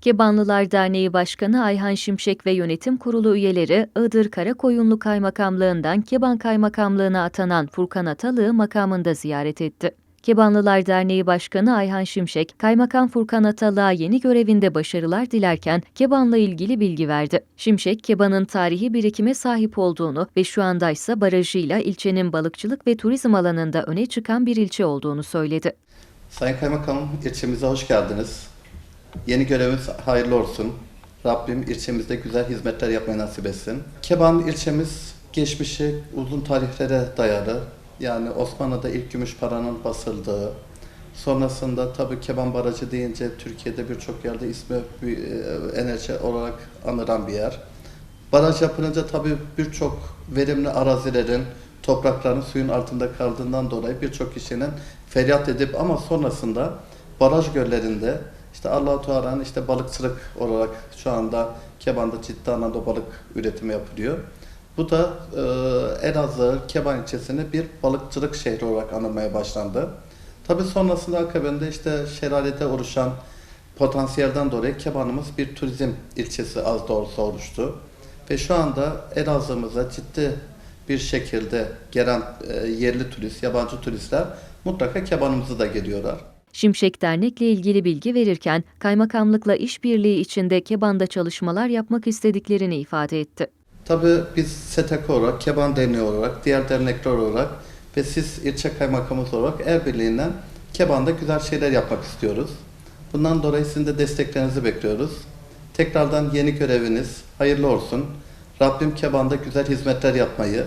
Kebanlılar Derneği Başkanı Ayhan Şimşek ve yönetim kurulu üyeleri Iğdır Karakoyunlu Kaymakamlığından Keban Kaymakamlığına atanan Furkan Atalı'yı makamında ziyaret etti. Kebanlılar Derneği Başkanı Ayhan Şimşek, Kaymakam Furkan Atalı'ya yeni görevinde başarılar dilerken Keban'la ilgili bilgi verdi. Şimşek, Keban'ın tarihi birikime sahip olduğunu ve şu anda ise barajıyla ilçenin balıkçılık ve turizm alanında öne çıkan bir ilçe olduğunu söyledi. Sayın Kaymakamım, ilçemize hoş geldiniz. Yeni görevimiz hayırlı olsun. Rabbim ilçemizde güzel hizmetler yapmayı nasip etsin. Keban ilçemiz geçmişi uzun tarihlere dayalı. Yani Osmanlı'da ilk gümüş paranın basıldığı, sonrasında tabii Keban Barajı deyince Türkiye'de birçok yerde ismi e, enerji olarak anılan bir yer. Baraj yapılınca tabii birçok verimli arazilerin, toprakların suyun altında kaldığından dolayı birçok kişinin feryat edip ama sonrasında baraj göllerinde işte Allah-u Teala'nın işte balıkçılık olarak şu anda Keban'da ciddi anlamda balık üretimi yapılıyor. Bu da e, Elazığ, Keban ilçesini bir balıkçılık şehri olarak anılmaya başlandı. Tabii sonrasında akabinde işte şelalede oluşan potansiyelden dolayı Keban'ımız bir turizm ilçesi az olsa oluştu. Ve şu anda Elazığ'ımıza ciddi bir şekilde gelen e, yerli turist, yabancı turistler mutlaka Keban'ımıza da geliyorlar. Şimşek dernekle ilgili bilgi verirken kaymakamlıkla işbirliği içinde Keban'da çalışmalar yapmak istediklerini ifade etti. Tabii biz STK olarak, Keban Derneği olarak, diğer dernekler olarak ve siz ilçe kaymakamımız olarak el birliğinden Keban'da güzel şeyler yapmak istiyoruz. Bundan dolayı sizin de desteklerinizi bekliyoruz. Tekrardan yeni göreviniz hayırlı olsun. Rabbim Keban'da güzel hizmetler yapmayı,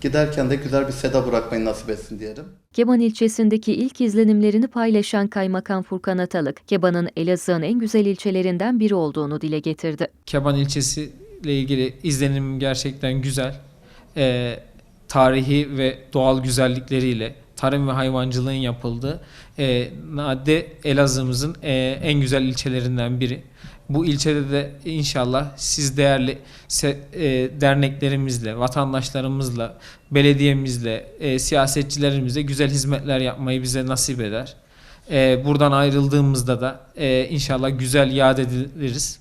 giderken de güzel bir seda bırakmayı nasip etsin diyelim. Keban ilçesindeki ilk izlenimlerini paylaşan Kaymakam Furkan Atalık, Keban'ın Elazığ'ın en güzel ilçelerinden biri olduğunu dile getirdi. Keban ilçesi ile ilgili izlenim gerçekten güzel. Ee, tarihi ve doğal güzellikleriyle tarım ve hayvancılığın yapıldığı e, Nadide Elazığ'ımızın e, en güzel ilçelerinden biri. Bu ilçede de inşallah siz değerli se- e, derneklerimizle, vatandaşlarımızla, belediyemizle, e, siyasetçilerimizle güzel hizmetler yapmayı bize nasip eder. E, buradan ayrıldığımızda da e, inşallah güzel yad ediliriz.